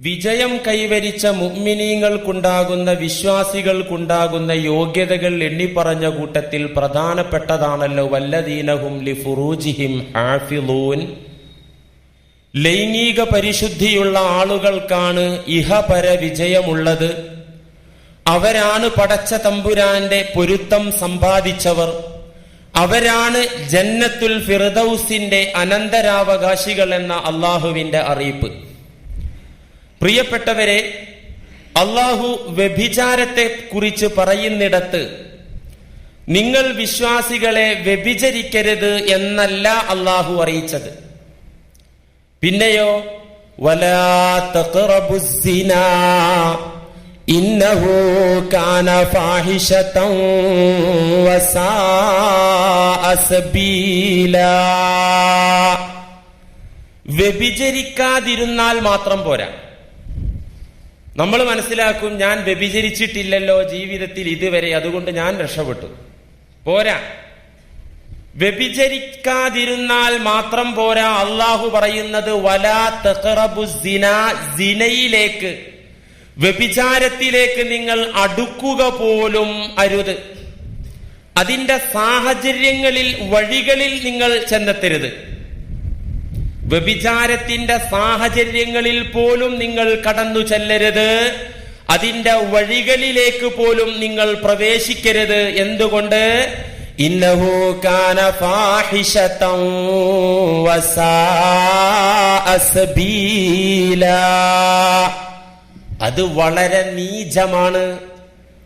വിജയം കൈവരിച്ച മുഗ്മിനീങ്ങൾക്കുണ്ടാകുന്ന വിശ്വാസികൾക്കുണ്ടാകുന്ന യോഗ്യതകൾ എണ്ണിപ്പറഞ്ഞ കൂട്ടത്തിൽ പ്രധാനപ്പെട്ടതാണല്ലോ വല്ലദീനഹും ലിഫുറൂജിഹിം ഹാഫിലൂൻ. ലൈംഗിക പരിശുദ്ധിയുള്ള ആളുകൾക്കാണ് ഇഹപര വിജയമുള്ളത്. അവരാണ് പടച്ച തമ്പുരാന്റെ പൊരുത്തം സമ്പാദിച്ചവർ. അവരാണ് ജന്നത്തുൽ ഫിർദൌസിന്റെ അനന്തരാവകാശികൾ എന്ന അള്ളാഹുവിന്റെ അറിയിപ്പ്. പ്രിയപ്പെട്ടവരെ അള്ളാഹു വ്യഭിചാരത്തെ കുറിച്ച് പറയുന്നിടത്ത് നിങ്ങൾ വിശ്വാസികളെ വ്യഭിചരിക്കരുത് എന്നല്ല അള്ളാഹു അറിയിച്ചത്. പിന്നെയോ വ്യഭിചരിക്കാതിരുന്നാൽ മാത്രം പോരാ. നമ്മൾ മനസ്സിലാക്കും ഞാൻ വ്യഭിചരിച്ചിട്ടില്ലല്ലോ ജീവിതത്തിൽ ഇതുവരെ അതുകൊണ്ട് ഞാൻ രക്ഷപ്പെട്ടു. പോരാ. വ്യഭിചരിക്കാതിരുന്നാൽ മാത്രം പോരാ. അള്ളാഹു പറയുന്നത് വലാ സിനയിലേക്ക്. വ്യഭിചാരത്തിലേക്ക് നിങ്ങൾ അടുക്കുക പോലും അരുത്. അതിന്റെ സാഹചര്യങ്ങളിൽ വഴികളിൽ നിങ്ങൾ ചെന്നെത്തരുത്. വ്യഭിചാരത്തിന്റെ സാഹചര്യങ്ങളിൽ പോലും നിങ്ങൾ കടന്നു ചെല്ലരുത്. അതിന്റെ വഴികളിലേക്ക് പോലും നിങ്ങൾ പ്രവേശിക്കരുത്. എന്തുകൊണ്ട്? ഇന്നഹു കാന അത് വളരെ നീചമാണ്.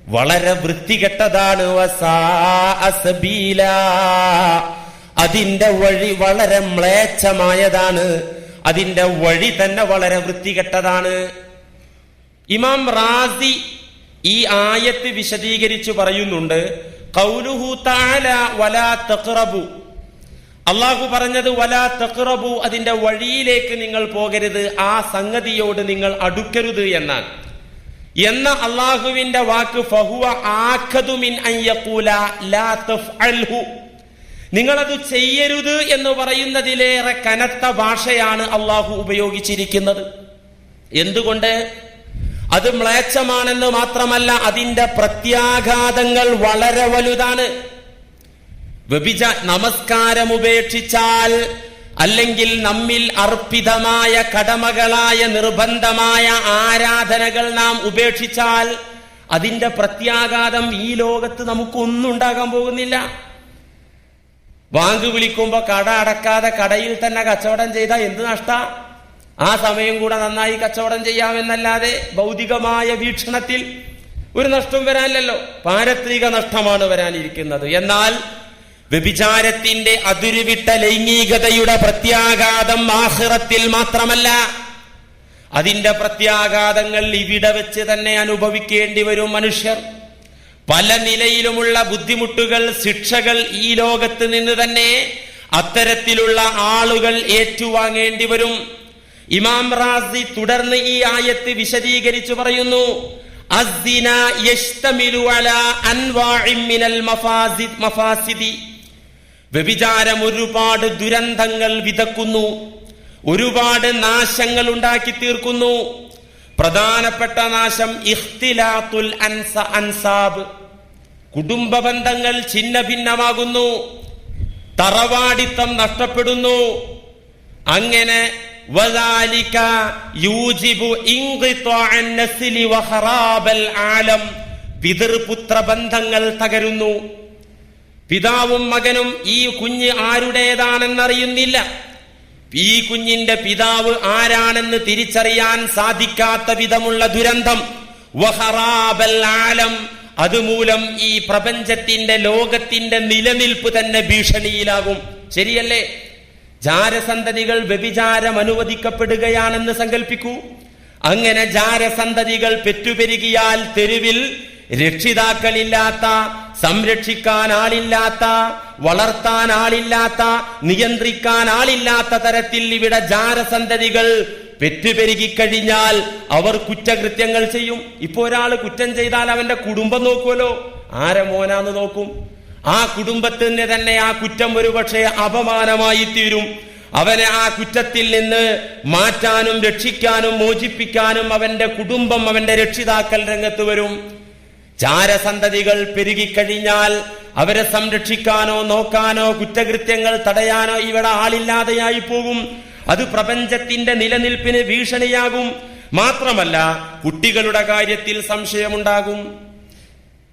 വളരെ വൃത്തികെട്ടതാണ്. വസാഅ സബീലാ. അതിന്റെ വഴി വളരെ മ്ലേച്ഛമായതാണ്. അതിന്റെ വഴി തന്നെ വളരെ വൃത്തികെട്ടതാണ്. ഇമാം റാസി ഈ ആയത്ത് വിശദീകരിച്ചു പറയുന്നുണ്ട് കൗലുഹു തആല വലാ തഖ്റബു. അള്ളാഹു പറഞ്ഞത് വലാ തഖ്റബു അതിന്റെ വഴിയിലേക്ക് നിങ്ങൾ പോകരുത് ആ സംഗതിയോട് നിങ്ങൾ അടുക്കരുത് എന്നാണ്. എന്ന അള്ളാഹുവിന്റെ വാക്ക് ഫഹുവ ആഖദു അൻ യഖൂല ലാ തഫ്അൽഹു. നിങ്ങളത് ചെയ്യരുത് എന്ന് പറയുന്നതിലേറെ കനത്ത ഭാഷയാണ് അള്ളാഹു ഉപയോഗിച്ചിരിക്കുന്നത്. എന്തുകൊണ്ട്? അത് മ്ലേച്ഛമാണെന്ന് മാത്രമല്ല അതിന്റെ പ്രത്യാഘാതങ്ങൾ വളരെ വലുതാണ്. വ്യഭിച നമസ്കാരം ഉപേക്ഷിച്ചാൽ അല്ലെങ്കിൽ നമ്മിൽ അർപ്പിതമായ കടമകളായ നിർബന്ധമായ ആരാധനകൾ നാം ഉപേക്ഷിച്ചാൽ അതിന്റെ പ്രത്യാഘാതം ഈ ലോകത്ത് നമുക്കൊന്നും ഉണ്ടാകാൻ പോകുന്നില്ല. ബാങ്ക് വിളിക്കുമ്പോ കട അടക്കാതെ കടയിൽ തന്നെ കച്ചവടം ചെയ്താൽ എന്ത് നഷ്ട? ആ സമയം കൂടെ നന്നായി കച്ചവടം ചെയ്യാമെന്നല്ലാതെ ഭൗതികമായ വീക്ഷണത്തിൽ ഒരു നഷ്ടവും വരാനില്ലല്ലോ. പാരത്രിക നഷ്ടമാണ് വരാനിരിക്കുന്നത്. എന്നാൽ വ്യഭിചാരത്തിന്റെ അതിരുവിട്ട ലൈംഗികതയുടെ പ്രത്യാഘാതം ആഹ്റത്തിൽ മാത്രമല്ല അതിന്റെ പ്രത്യാഘാതങ്ങൾ ഇവിടെ വെച്ച് തന്നെ അനുഭവിക്കേണ്ടി വരും മനുഷ്യർ. പല നിലയിലുമുള്ള ബുദ്ധിമുട്ടുകൾ ശിക്ഷകൾ ഈ ലോകത്ത് നിന്ന് തന്നെ അത്തരത്തിലുള്ള ആളുകൾ ഏറ്റുവാങ്ങേണ്ടി വരും. ഇമാം റാസി തുടർന്ന് ഈ ആയത്ത് വിശദീകരിച്ചു പറയുന്നു വ്യഭിചാരം ഒരുപാട് ദുരന്തങ്ങൾ വിതക്കുന്നു ഒരുപാട് നാശങ്ങൾ ഉണ്ടാക്കി തീർക്കുന്നു. പ്രധാനപ്പെട്ട നാശം ഇഖ്തിലാത്തുൽ അൻസ അൻസാബ്. കുടുംബ ബന്ധങ്ങൾ ഛിന്ന ഭിന്നമാകുന്നു തറവാടിത്തം നഷ്ടപ്പെടുന്നു. അങ്ങനെ പിതൃപുത്ര ബന്ധങ്ങൾ തകരുന്നു. പിതാവും മകനും ഈ കുഞ്ഞ് ആരുടേതാണെന്നറിയുന്നില്ല. ഈ കുഞ്ഞിന്റെ പിതാവ് ആരാണെന്ന് തിരിച്ചറിയാൻ സാധിക്കാത്ത വിധമുള്ള ദുരന്തം. അതുമൂലം ഈ പ്രപഞ്ചത്തിന്റെ ലോകത്തിന്റെ നിലനിൽപ്പ് തന്നെ ഭീഷണിയിലാകും. ശരിയല്ലേ? ജാരസന്തതികൾ വ്യഭിചാരം അനുവദിക്കപ്പെടുകയാണെന്ന് സങ്കല്പിക്കൂ അങ്ങനെ ജാരസന്തതികൾ പെറ്റുപെരുകിയാൽ തെരുവിൽ രക്ഷിതാക്കളില്ലാത്ത സംരക്ഷിക്കാൻ ആളില്ലാത്ത വളർത്താൻ ആളില്ലാത്ത നിയന്ത്രിക്കാൻ ആളില്ലാത്ത തരത്തിൽ ഇവിടെ ജാരസന്തതികൾ പെറ്റുപെരുകിക്കഴിഞ്ഞാൽ അവർ കുറ്റകൃത്യങ്ങൾ ചെയ്യും. ഇപ്പൊ ഒരാൾ കുറ്റം ചെയ്താൽ അവന്റെ കുടുംബം നോക്കുമല്ലോ ആരെ മോനാന്ന് നോക്കും? ആ കുടുംബത്തിന് തന്നെ ആ കുറ്റം ഒരുപക്ഷെ അപമാനമായി തീരും. അവനെ ആ കുറ്റത്തിൽ നിന്ന് മാറ്റാനും രക്ഷിക്കാനും മോചിപ്പിക്കാനും അവന്റെ കുടുംബം അവന്റെ രക്ഷിതാക്കൾ രംഗത്ത് വരും. ചാരസന്തതികൾ പെരുകിക്കഴിഞ്ഞാൽ അവരെ സംരക്ഷിക്കാനോ നോക്കാനോ കുറ്റകൃത്യങ്ങൾ തടയാനോ ഇവിടെ ആളില്ലാതെയായി പോകും. അത് പ്രപഞ്ചത്തിന്റെ നിലനിൽപ്പിന് ഭീഷണിയാകും. മാത്രമല്ല കുട്ടികളുടെ കാര്യത്തിൽ സംശയമുണ്ടാകും.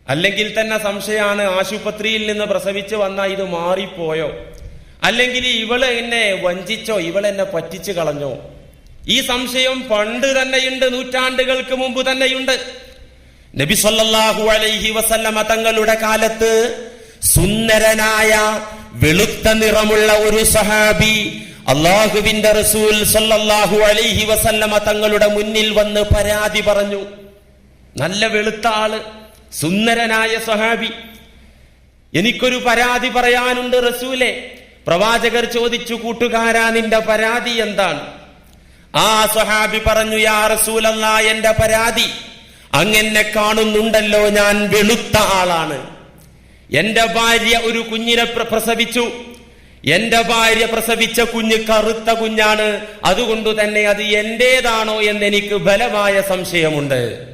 അല്ലെങ്കിൽ തന്നെ സംശയമാണ് ആശുപത്രിയിൽ നിന്ന് പ്രസവിച്ച് വന്ന ഇത് മാറിപ്പോയോ? അല്ലെങ്കിൽ ഇവൾ എന്നെ വഞ്ചിച്ചോ ഇവൾ എന്നെ പറ്റിച്ചു കളഞ്ഞോ? ഈ സംശയം പണ്ട് തന്നെയുണ്ട് നൂറ്റാണ്ടുകൾക്ക് മുമ്പ് തന്നെയുണ്ട്. നബി സല്ലല്ലാഹു അലൈഹി വസല്ലമ തങ്ങളുടെ കാലത്ത് സുന്ദരനായ വെളുത്ത നിറമുള്ള ഒരു സഹാബി അള്ളാഹുവിന്റെ റസൂൽ സല്ലല്ലാഹു അലൈഹി വസല്ലമ തങ്ങളുടെ മുന്നിൽ വന്ന് പരാതി പറഞ്ഞു. നല്ല വെളുത്ത ആൾ സുന്ദരനായ സഹാബി. എനിക്കൊരു പരാതി പറയാനുണ്ട് റസൂലെ. പ്രവാചകർ ചോദിച്ചു കൂട്ടുകാരാ നിന്റെ പരാതി എന്താണ്? ആ സഹാബി പറഞ്ഞു യാ റസൂലല്ലാ എന്റെ പരാതി അങ്ങനെ കാണുന്നുണ്ടല്ലോ ഞാൻ വെളുത്ത ആളാണ്. എന്റെ ഭാര്യ ഒരു കുഞ്ഞിനെ പ്രസവിച്ചു. എന്റെ ഭാര്യ പ്രസവിച്ച കുഞ്ഞ് കറുത്ത കുഞ്ഞാണ്. അതുകൊണ്ട് തന്നെ അത് എന്റേതാണോ എന്ന് എനിക്ക് ബലമായ സംശയമുണ്ട്.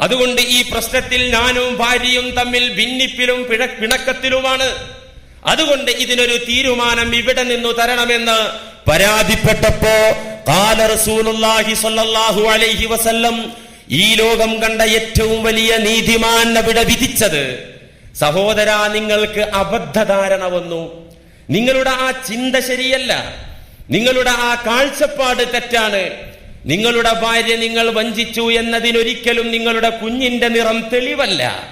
അതുകൊണ്ട് ഈ പ്രശ്നത്തിൽ ഞാനും ഭാര്യയും തമ്മിൽ ഭിന്നിപ്പിലും പിഴ- പിണക്കത്തിലുമാണ്. അതുകൊണ്ട് ഇതിനൊരു തീരുമാനം ഇവിടെ നിന്നു തരണമെന്ന് പരാതിപ്പെട്ടപ്പോ കാല റസൂലുള്ളാഹി സ്വല്ലല്ലാഹു അലൈഹി വസല്ലം ഈ ലോകം കണ്ട ഏറ്റവും വലിയ നീതിമാൻ അവിടെ വിധിച്ചത് സഹോദര നിങ്ങൾക്ക് അബദ്ധധാരണ വന്നു. നിങ്ങളുടെ ആ ചിന്ത ശരിയല്ല. നിങ്ങളുടെ ആ കാഴ്ചപ്പാട് തെറ്റാണ്. നിങ്ങളുടെ ഭാര്യ നിങ്ങൾ വഞ്ചിച്ചു എന്നതിനൊരിക്കലും നിങ്ങളുടെ കുഞ്ഞിന്റെ നിറം തെളിവല്ല.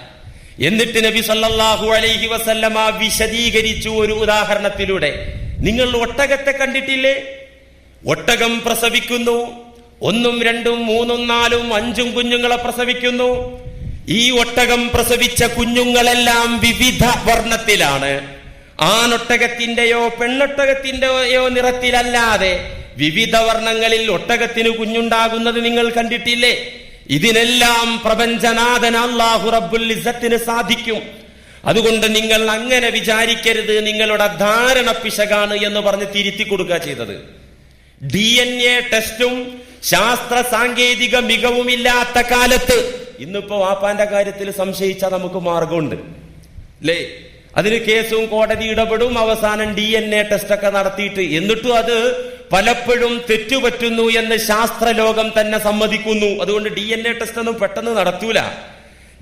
എന്നിട്ട് നബി സല്ലാഹു അലൈഹി വസല്ലമ വിശദീകരിച്ചു ഒരു ഉദാഹരണത്തിലൂടെ. നിങ്ങൾ ഒട്ടകത്തെ കണ്ടിട്ടില്ലേ? ഒട്ടകം പ്രസവിക്കുന്നു. ഒന്നും രണ്ടും മൂന്നും നാലും അഞ്ചും കുഞ്ഞുങ്ങളെ പ്രസവിക്കുന്നു. ഈ ഒട്ടകം പ്രസവിച്ച കുഞ്ഞുങ്ങളെല്ലാം വിവിധ വർണത്തിലാണ്. ആണൊട്ടകത്തിന്റെയോ പെണ്ണൊട്ടകത്തിന്റെയോ നിറത്തിലല്ലാതെ വിവിധ വർണങ്ങളിൽ ഒട്ടകത്തിന് കുഞ്ഞുണ്ടാകുന്നത് നിങ്ങൾ കണ്ടിട്ടില്ലേ? ഇതിനെല്ലാം പ്രപഞ്ചനാഥൻ അള്ളാഹു റബ്ബുൽ ഇസത്തിന് സാധിക്കും. അതുകൊണ്ട് നിങ്ങൾ അങ്ങനെ വിചാരിക്കരുത്. നിങ്ങളുടെ ധാരണ പിശകാണ് എന്ന് പറഞ്ഞ് തിരുത്തി കൊടുക്കുക ചെയ്തത്. ഡി എൻ എ ടെസ്റ്റും ശാസ്ത്ര സാങ്കേതിക മികവുമില്ലാത്ത കാലത്ത് ഇന്നിപ്പോ വാപ്പാന്റെ കാര്യത്തിൽ സംശയിച്ചാൽ നമുക്ക് മാർഗമുണ്ട്. അല്ലേ അതിന് കേസും കോടതി ഇടപെടും അവസാനം ഡി എൻ എ ടെസ്റ്റ് ഒക്കെ നടത്തിയിട്ട്. എന്നിട്ടും അത് പലപ്പോഴും തെറ്റുപറ്റുന്നു എന്ന് ശാസ്ത്രലോകം തന്നെ സമ്മതിക്കുന്നു. അതുകൊണ്ട് ഡി എൻ എ ടെസ്റ്റ് ഒന്നും പെട്ടെന്ന് നടത്തൂല.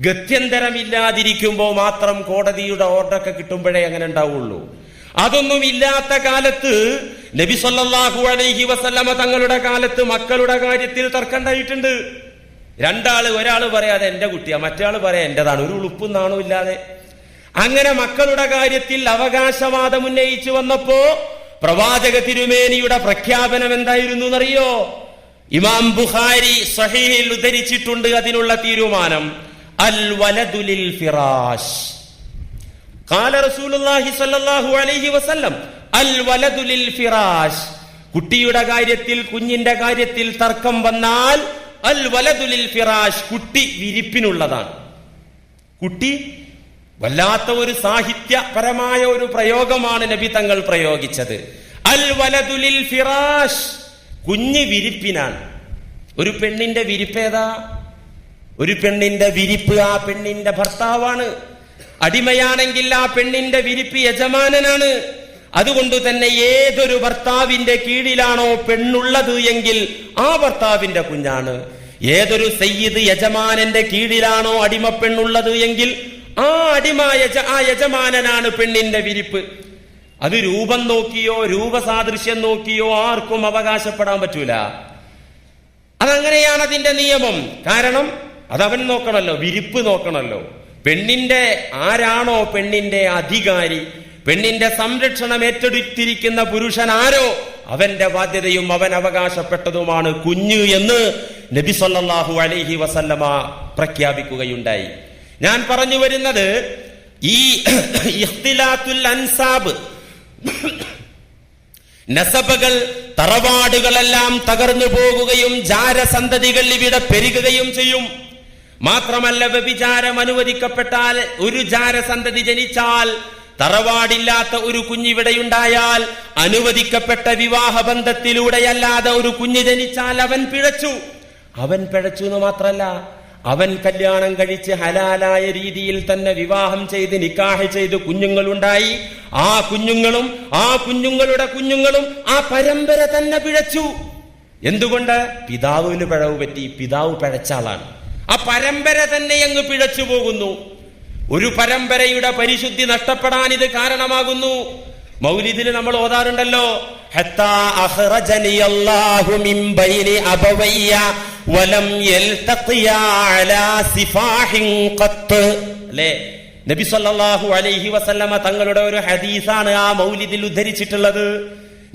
ഗത്യന്തരമില്ലാതിരിക്കുമ്പോൾ മാത്രം കോടതിയുടെ ഓർഡർ ഒക്കെ കിട്ടുമ്പോഴേ അങ്ങനെ ഉണ്ടാവുള്ളൂ. അതൊന്നും ഇല്ലാത്ത കാലത്ത് നബി സല്ലല്ലാഹു അലൈഹി വസല്ലമ തങ്ങളുടെ കാലത്ത് മക്കളുടെ കാര്യത്തിൽ തർക്കണ്ടായിട്ടുണ്ട് രണ്ടാൾ ഒരാൾ പറയാതെ എന്റെ കുട്ടിയാ. മറ്റേ പറയാ എന്റേതാണ്. ഒരു ഉളുപ്പും നാണവും ഇല്ലാതെ. അങ്ങനെ മക്കളുടെ കാര്യത്തിൽ അവകാശവാദം ഉന്നയിച്ചു വന്നപ്പോ പ്രവാചക തിരുമേനിയുടെ പ്രഖ്യാപനം എന്തായിരുന്നു എന്നറിയോ? ഇമാം ബുഖാരി സഹീഹിൽ ഉദ്ധരിച്ചിട്ടുണ്ട് അതിനുള്ള തീരുമാനം അൽ വലതുലിൽ ഫിറാഷ്. കാല റസൂലുള്ളാഹി സ്വല്ലല്ലാഹു അലൈഹി വസല്ലം അൽ ഫിറാഷ് കുട്ടിയുടെ കാര്യത്തിൽ കുഞ്ഞിന്റെ കാര്യത്തിൽ തർക്കം വന്നാൽ അൽ വലതുലിൽ ഫിറാഷ് കുട്ടി വിരിപ്പിനുള്ളതാണ്. കുട്ടി വല്ലാത്ത ഒരു സാഹിത്യപരമായ ഒരു പ്രയോഗമാണ് നബി തങ്ങൾ പ്രയോഗിച്ചത്. അൽ വലതുലിൽ ഫിറാഷ് കുഞ്ഞ് വിരിപ്പിനാണ്. ഒരു പെണ്ണിന്റെ വിരിപ്പേതാ ഒരു പെണ്ണിന്റെ വിരിപ്പ് ആ പെണ്ണിന്റെ ഭർത്താവാണ്. അടിമയാണെങ്കിൽ ആ പെണ്ണിന്റെ വിരിപ്പ് യജമാനനാണ്. അതുകൊണ്ട് തന്നെ ഏതൊരു ഭർത്താവിന്റെ കീഴിലാണോ പെണ്ണുള്ളത് എങ്കിൽ ആ ഭർത്താവിന്റെ കുഞ്ഞാണ്. ഏതൊരു സയ്യിദ് യജമാനന്റെ കീഴിലാണോ അടിമ പെണ്ണുള്ളത് എങ്കിൽ ആ അടിമ യജ ആ യജമാനനാണ് പെണ്ണിന്റെ വിരിപ്പ്. അത് രൂപം നോക്കിയോ രൂപസാദൃശ്യം നോക്കിയോ ആർക്കും അവകാശപ്പെടാൻ പറ്റൂല. അതങ്ങനെയാണ് അതിന്റെ നിയമം. കാരണം അതവൻ നോക്കണല്ലോ വിരിപ്പ് നോക്കണല്ലോ. പെണ്ണിന്റെ ആരാണോ പെണ്ണിന്റെ അധികാരി പെണ്ണിന്റെ സംരക്ഷണം ഏറ്റെടുത്തിരിക്കുന്ന പുരുഷൻ ആരോ അവന്റെ ബാധ്യതയും അവൻ അവകാശപ്പെട്ടതുമാണ് കുഞ്ഞു എന്ന് നബി സല്ലാഹു അലൈഹി വസല്ലമ പ്രഖ്യാപിക്കുകയുണ്ടായി. ഞാൻ പറഞ്ഞു വരുന്നത് ഈ ഇഖ്തിലാത്തുൽ അൻസാബ് നസബകൾ തറവാടുകളെല്ലാം തകർന്നു പോകുകയും ജാരസന്തതികൾ ഇവിടെ പെരുകുകയും ചെയ്യും. മാത്രമല്ല വ്യഭിചാരം അനുവദിക്കപ്പെട്ടാൽ ഒരു ജാരസന്തതി ജനിച്ചാൽ തറവാടില്ലാത്ത ഒരു കുഞ്ഞിവിടെയുണ്ടായാൽ അനുവദിക്കപ്പെട്ട വിവാഹ ബന്ധത്തിലൂടെയല്ലാതെ ഒരു കുഞ്ഞ് ജനിച്ചാൽ അവൻ പിഴച്ചു. അവൻ പിഴച്ചു എന്ന് മാത്രല്ല അവൻ കല്യാണം കഴിച്ച് ഹലാലായ രീതിയിൽ തന്നെ വിവാഹം ചെയ്ത് നിക്കാഹ് ചെയ്ത് കുഞ്ഞുങ്ങളുണ്ടായി. ആ കുഞ്ഞുങ്ങളും ആ കുഞ്ഞുങ്ങളുടെ കുഞ്ഞുങ്ങളും ആ പരമ്പര തന്നെ പിഴച്ചു. എന്തുകൊണ്ട്? പിതാവിന് പിഴവ് പറ്റി പിതാവ് പിഴച്ച ആളാണ്. ആ പരമ്പര തന്നെ അങ്ങ് പിഴച്ചു പോകുന്നു. ഒരു പരമ്പരയുടെ പരിശുദ്ധി നഷ്ടപ്പെടാൻ ഇത് കാരണമാകുന്നു. മൗലിദിന് നമ്മൾ ഓതാറുണ്ടല്ലോ അല്ലേ? നബി സല്ലല്ലാഹു അലൈഹി വസല്ലമ തങ്ങളുടെ ഒരു ഹദീസാണ് ആ മൗലിദിൽ ഉദ്ധരിച്ചിട്ടുള്ളത്.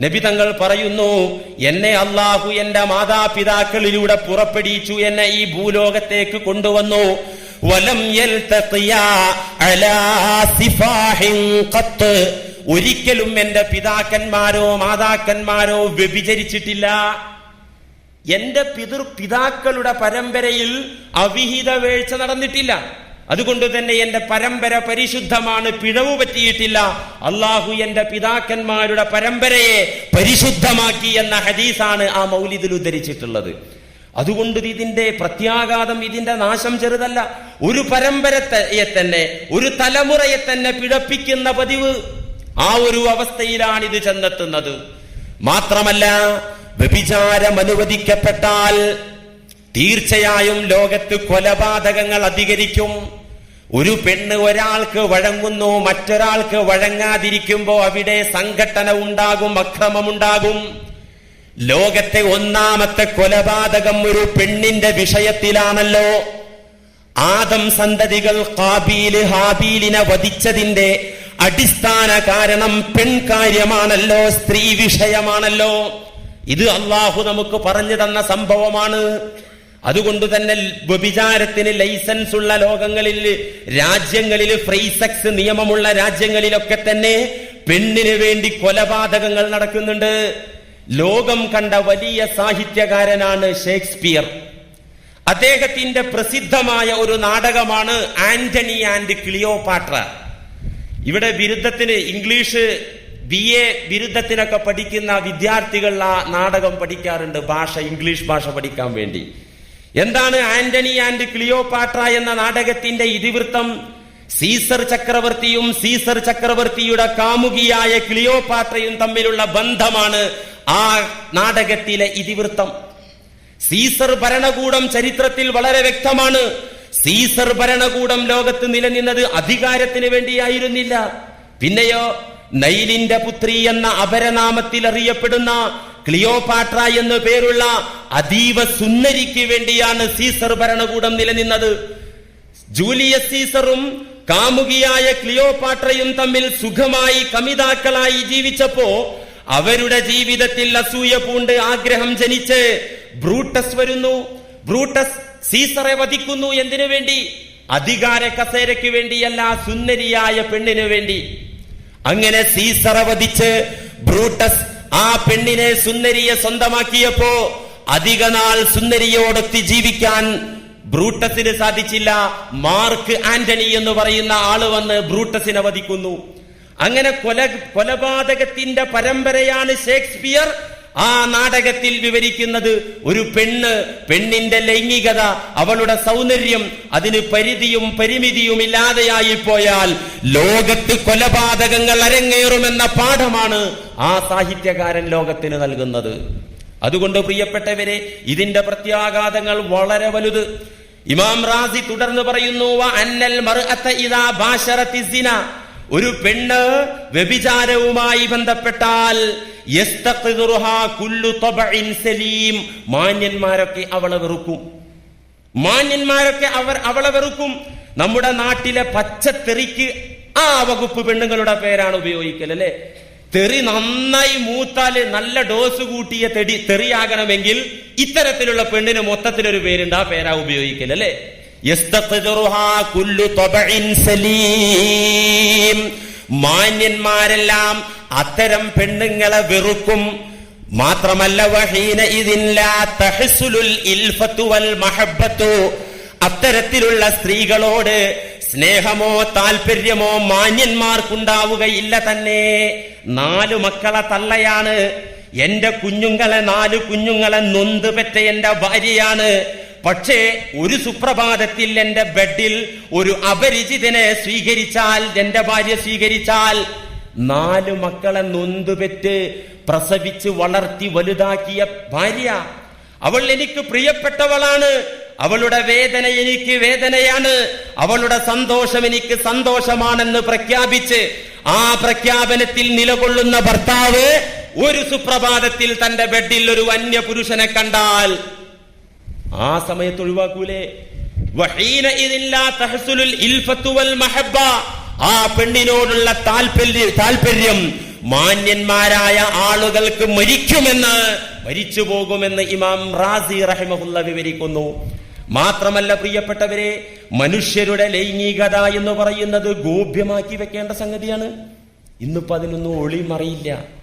നബി തങ്ങൾ പറയുന്നു എന്നെ അള്ളാഹു എന്റെ മാതാപിതാക്കളിലൂടെ പുറപ്പെടിച്ചു എന്നെ ഈ ഭൂലോകത്തേക്ക് കൊണ്ടുവന്നു. വലം ഒരിക്കലും എന്റെ പിതാക്കന്മാരോ മാതാക്കന്മാരോ വ്യഭിചരിച്ചിട്ടില്ല. എന്റെ പിതൃ പിതാക്കളുടെ പരമ്പരയിൽ അവിഹിത വീഴ്ച നടന്നിട്ടില്ല. അതുകൊണ്ട് തന്നെ എന്റെ പരമ്പര പരിശുദ്ധമാണ് പിഴവ് പറ്റിയിട്ടില്ല. അള്ളാഹു എന്റെ പിതാക്കന്മാരുടെ പരമ്പരയെ പരിശുദ്ധമാക്കി എന്ന ഹദീസാണ് ആ മൗലിദിൽ ഉദ്ധരിച്ചിട്ടുള്ളത്. അതുകൊണ്ട് ഇതിന്റെ പ്രത്യാഘാതം ഇതിന്റെ നാശം ചെറുതല്ല. ഒരു പരമ്പരയെ തന്നെ ഒരു തലമുറയെ തന്നെ പിഴപ്പിക്കുന്ന പതിവ് ആ ഒരു അവസ്ഥയിലാണ് ഇത് ചെന്നെത്തുന്നത്. മാത്രമല്ല വ്യഭിചാരം അനുവദിക്കപ്പെട്ടാൽ തീർച്ചയായും ലോകത്ത് കൊലപാതകങ്ങൾ അധികരിക്കും. ഒരു പെണ്ണ് ഒരാൾക്ക് വഴങ്ങുന്നു മറ്റൊരാൾക്ക് വഴങ്ങാതിരിക്കുമ്പോ അവിടെ സംഘട്ടന ഉണ്ടാകും അക്രമമുണ്ടാകും ലോകത്തെ ഒന്നാമത്തെ കൊലപാതകം ഒരു പെണ്ണിന്റെ വിഷയത്തിലാണല്ലോ. ആദം സന്തതികൾ കാബീൽ ഹാബീലിനെ വധിച്ചതിന്റെ അടിസ്ഥാന കാരണം പെൺകാര്യമാണല്ലോ സ്ത്രീ വിഷയമാണല്ലോ. ഇത് അള്ളാഹു നമുക്ക് പറഞ്ഞു തന്ന സംഭവമാണ്. അതുകൊണ്ട് തന്നെ വ്യഭിചാരത്തിന് ലൈസൻസ് ഉള്ള ലോകങ്ങളിൽ രാജ്യങ്ങളിൽ ഫ്രീസെക്സ് നിയമമുള്ള രാജ്യങ്ങളിലൊക്കെ തന്നെ പെണ്ണിന് വേണ്ടി കൊലപാതകങ്ങൾ നടക്കുന്നുണ്ട്. ലോകം കണ്ട വലിയ സാഹിത്യകാരനാണ് ഷേക്സ്പിയർ. അദ്ദേഹത്തിന്റെ പ്രസിദ്ധമായ ഒരു നാടകമാണ് ആന്റണി ആൻഡ് ക്ലിയോപാട്ര. ഇവിടെ ബിരുദത്തിന് ഇംഗ്ലീഷ് ബി എ ബിരുദത്തിനൊക്കെ പഠിക്കുന്ന വിദ്യാർത്ഥികൾ ആ നാടകം പഠിക്കാറുണ്ട് ഭാഷ ഇംഗ്ലീഷ് ഭാഷ പഠിക്കാൻ വേണ്ടി. എന്താണ് ആന്റണി ആൻഡ് ക്ലിയോപാട്ര എന്ന നാടകത്തിന്റെ ഇതിവൃത്തം? സീസർ ചക്രവർത്തിയും സീസർ ചക്രവർത്തിയുടെ കാമുകിയായ ക്ലിയോപാട്രയും തമ്മിലുള്ള ബന്ധമാണ് ആ നാടകത്തിലെ ഇതിവൃത്തം. സീസർ ഭരണകൂടം ചരിത്രത്തിൽ വളരെ വ്യക്തമാണ്. സീസർ ഭരണകൂടം ലോകത്ത് നിലനിന്നത് അധികാരത്തിന് വേണ്ടിയായിരുന്നില്ല. പിന്നെയോ നൈലിന്റെ പുത്രി എന്ന അപരനാമത്തിൽ അറിയപ്പെടുന്ന ക്ലിയോപാട്ര എന്നു പേരുള്ള അതീവ സുന്ദരിക്ക് വേണ്ടിയാണ് സീസർ ഭരണകൂടം നിലനിന്നത്. ജൂലിയസ് സീസറും കാമുകിയായ ക്ലിയോപാട്രയും തമ്മിൽ സുഖമായി കമിതാക്കളായി ജീവിച്ചപ്പോ അവരുടെ ജീവിതത്തിൽ അസൂയ പൂണ്ട് ആഗ്രഹം ജനിച്ച് ബ്രൂട്ടസ് വരുന്നു. ബ്രൂട്ടസ് സീസറെ വധിക്കുന്നു എന്തിനു വേണ്ടി? അധികാര കസേരയ്ക്ക് വേണ്ടിയല്ല സുന്ദരിയായ പെണ്ണിനു വേണ്ടി. അങ്ങനെ സീസറെ വധിച്ച് ബ്രൂട്ടസ് ആ പെണ്ണിനെ സുന്ദരിയെ സ്വന്തമാക്കിയപ്പോ അധിക നാൾ സുന്ദരിയോടൊത്തി ജീവിക്കാൻ ബ്രൂട്ടസിന് സാധിച്ചില്ല. മാർക്ക് ആന്റണി എന്ന് പറയുന്ന ആൾ വന്ന് ബ്രൂട്ടസിനെ വധിക്കുന്നു. അങ്ങനെ കൊല കൊലപാതകത്തിന്റെ പരമ്പരയാണ് ഷേക്സ്പിയർ ആ നാടകത്തിൽ വിവരിക്കുന്നത് ഒരു പെണ്ണ് പെണ്ണിന്റെ ലൈംഗികത അവളുടെ സൗന്ദര്യം അതിന് പരിധിയും പരിമിതിയും ഇല്ലാതെയായി പോയാൽ ലോകത്ത് കൊലപാതകങ്ങൾ അരങ്ങേറുമെന്ന പാഠമാണ് ആ സാഹിത്യകാരൻ ലോകത്തിന് നൽകുന്നത്. അതുകൊണ്ട് പ്രിയപ്പെട്ടവരെ ഇതിന്റെ പ്രത്യാഘാതങ്ങൾ വളരെ വലുത്. ഇമാം റാസി തുടർന്ന് പറയുന്നു "വ അന്നൽ ഒരു പെണ്ണ് വ്യഭിചാരവുമായി ബന്ധപ്പെട്ടാൽ മാന്യന്മാരൊക്കെ അവളെ വെറുക്കും. മാന്യന്മാരൊക്കെ അവർ അവളെ വെറുക്കും. നമ്മുടെ നാട്ടിലെ പച്ചത്തെറിക്ക് ആ വകുപ്പ് പെണ്ണുങ്ങളുടെ പേരാണ് ഉപയോഗിക്കൽ അല്ലെ? തെറി നന്നായി മൂത്താൽ നല്ല ഡോസ് കൂട്ടിയ തെടി തെറിയാകണമെങ്കിൽ ഇത്തരത്തിലുള്ള പെണ്ണിന് മൊത്തത്തിലൊരു പേരുണ്ട് ആ പേരാ ഉപയോഗിക്കൽ അല്ലെ? മാന്യന്മാരെല്ലാം അത്തരം പെണ്ണുങ്ങളെ വെറുക്കും. മാത്രമല്ല വഹീന മഹബ്ബത്തു. അത്തരത്തിലുള്ള സ്ത്രീകളോട് സ്നേഹമോ താല്പര്യമോ മാന്യന്മാർക്കുണ്ടാവുകയില്ല തന്നെ. നാലു മക്കളെ തള്ളയാണ്. എന്റെ കുഞ്ഞുങ്ങളെ നാല് കുഞ്ഞുങ്ങളെ നൊന്ത് പെറ്റ എന്റെ ഭാര്യയാണ്. പക്ഷേ ഒരു സുപ്രഭാതത്തിൽ എന്റെ ബെഡിൽ ഒരു അപരിചിതനെ സ്വീകരിച്ചാൽ എന്റെ ഭാര്യ സ്വീകരിച്ചാൽ നാലു മക്കളെ നൊന്തുപെറ്റ് പ്രസവിച്ച് വളർത്തി വലുതാക്കിയ ഭാര്യ. അവൾ എനിക്ക് പ്രിയപ്പെട്ടവളാണ്. അവളുടെ വേദന എനിക്ക് വേദനയാണ്. അവളുടെ സന്തോഷം എനിക്ക് സന്തോഷമാണെന്ന് പ്രഖ്യാപിച്ച് ആ പ്രഖ്യാപനത്തിൽ നിലകൊള്ളുന്ന ഭർത്താവ് ഒരു സുപ്രഭാതത്തിൽ തന്റെ ബെഡിൽ ഒരു വന്യ പുരുഷനെ കണ്ടാൽ ആ സമയത്ത് ഒഴിവാക്കൂലേ? ആ പെണ്ണിനോടുള്ള താല്പര്യ താല്പര്യം മാന്യന്മാരായ ആളുകൾക്ക് മരിക്കുമെന്ന് മരിച്ചു പോകുമെന്ന് ഇമാം റാസി റഹിമഹുല്ല വിവരിക്കുന്നു. മാത്രമല്ല പ്രിയപ്പെട്ടവരെ മനുഷ്യരുടെ ലൈംഗികത എന്ന് പറയുന്നത് ഗോപ്യമാക്കി വെക്കേണ്ട സംഗതിയാണ്. ഇന്നിപ്പോ അതിനൊന്നും ഒളിമറിയില്ല.